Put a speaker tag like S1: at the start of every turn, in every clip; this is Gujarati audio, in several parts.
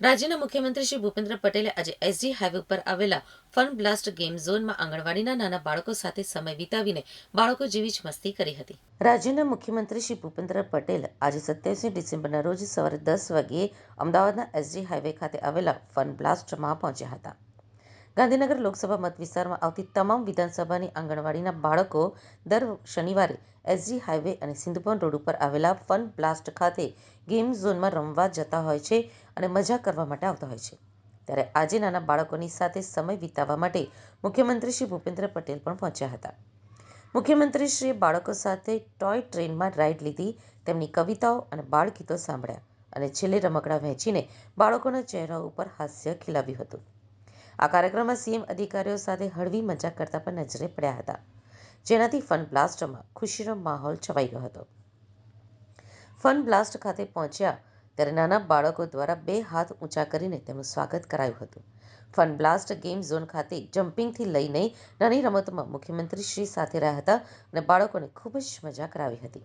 S1: રાજ્યના મુખ્યમંત્રી શ્રી ભૂપેન્દ્ર પટેલે આજે એસજી હાઈવે ઉપર આવેલા ફન બ્લાસ્ટ ગેમ ઝોનમાં આંગણવાડીના નાના બાળકો સાથે સમય વિતાવીને બાળકો જેવી જ મસ્તી કરી હતી. રાજ્યના મુખ્યમંત્રી શ્રી ભૂપેન્દ્ર પટેલ આજે સત્યાવીસમી ડિસેમ્બરના રોજ સવારે દસ વાગ્યે અમદાવાદના એસજી હાઈવે ખાતે આવેલા ફન બ્લાસ્ટમાં પહોંચ્યા હતા. ગાંધીનગર લોકસભા મત વિસ્તારમાં આવતી તમામ વિધાનસભાની આંગણવાડીના બાળકો દર શનિવારે એસજી હાઈવે અને સિંધુભવન રોડ ઉપર આવેલા ફન બ્લાસ્ટ ખાતે ગેમ ઝોનમાં રમવા જતા હોય છે અને મજા કરવા માટે આવતા હોય છે. ત્યારે આજે નાના બાળકોની સાથે સમય વિતાવવા માટે મુખ્યમંત્રી શ્રી ભૂપેન્દ્ર પટેલ પણ પહોંચ્યા હતા. મુખ્યમંત્રીશ્રીએ બાળકો સાથે ટોય ટ્રેનમાં રાઈડ લીધી, તેમની કવિતાઓ અને બાળગીતો સાંભળ્યા અને છેલ્લે રમકડા વહેંચીને બાળકોના ચહેરા ઉપર હાસ્ય ખીલાવ્યું હતું. આ કાર્યક્રમમાં સીએમ અધિકારીઓ સાથે હળવી મજાક કરતા પણ નજરે પડ્યા હતા. જેનાથી ફન બ્લાસ્ટમાં ખુશીનો માહોલ છવાઈ ગયો હતો. ફન બ્લાસ્ટ ખાતે પહોંચ્યા ત્યારે નાના બાળકો દ્વારા બે હાથ ઊંચા કરીને તેમનું સ્વાગત કરાયું હતું. ફન બ્લાસ્ટ ગેમ ઝોન ખાતે જમ્પિંગથી લઈને નાની રમતોમાં મુખ્યમંત્રી શ્રી સાથે રહ્યા હતા અને બાળકોને ખૂબ જ મજા કરાવી હતી.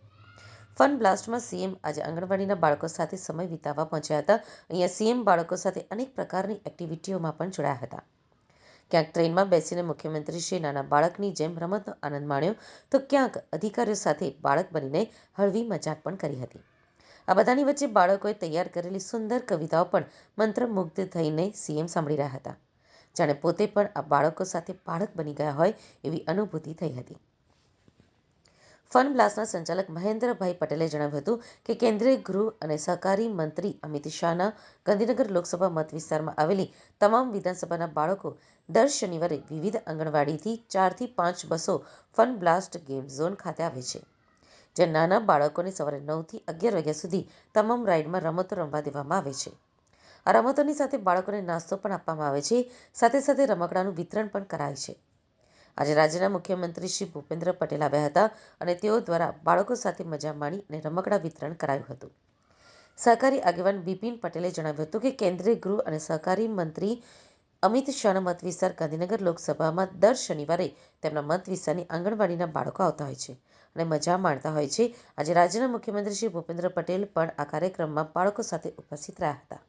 S1: ફન બ્લાસ્ટમાં સીએમ આજે આંગણવાડીના બાળકો સાથે સમય વિતાવવા પહોંચ્યા હતા. અહીંયા સીએમ બાળકો સાથે અનેક પ્રકારની એક્ટિવિટીઓમાં પણ જોડાયા હતા. ક્યાંક ટ્રેનમાં બેસીને મુખ્યમંત્રીશ્રીએ નાના બાળકની જેમ રમતનો આનંદ માણ્યો, તો ક્યાંક અધિકારીઓ સાથે બાળક બનીને હળવી મજાક પણ કરી હતી. આ બધાની વચ્ચે બાળકોએ તૈયાર કરેલી સુંદર કવિતાઓ પણ મંત્રમુગ્ધ થઈને સીએમ સાંભળી રહ્યા હતા. જાણે પોતે પણ આ બાળકો સાથે બાળક બની ગયા હોય એવી અનુભૂતિ થઈ હતી. ફન બ્લાસ્ટના સંચાલક મહેન્દ્રભાઈ પટેલે જણાવ્યું હતું કે કેન્દ્રીય ગૃહ અને સહકારી મંત્રી અમિત શાહના ગાંધીનગર લોકસભા મત વિસ્તારમાં આવેલી તમામ વિધાનસભાના બાળકો દર શનિવારે વિવિધ આંગણવાડીથી ચારથી પાંચ બસો ફન બ્લાસ્ટ ગેમ ઝોન ખાતે આવે છે, જ્યાં નાના બાળકોને સવારે નવથી અગિયાર વાગ્યા સુધી તમામ રાઇડમાં રમતો રમવા દેવામાં આવે છે. આ રમતોની સાથે બાળકોને નાસ્તો પણ આપવામાં આવે છે, સાથે સાથે રમકડાનું વિતરણ પણ કરાય છે. આજે રાજ્યના મુખ્યમંત્રી શ્રી ભૂપેન્દ્ર પટેલ આવ્યા હતા અને તેઓ દ્વારા બાળકો સાથે મજા માણી અને રમકડા વિતરણ કરાયું હતું. સહકારી આગેવાન બિપિન પટેલે જણાવ્યું હતું કે કેન્દ્રીય ગૃહ અને સહકારી મંત્રી અમિત શાહના મત વિસ્તાર ગાંધીનગર લોકસભામાં દર શનિવારે તેમના મત વિસ્તારની આંગણવાડીના બાળકો આવતા હોય છે અને મજા માણતા હોય છે. આજે રાજ્યના મુખ્યમંત્રી શ્રી ભૂપેન્દ્ર પટેલ પણ આ કાર્યક્રમમાં બાળકો સાથે ઉપસ્થિત રહ્યા હતા.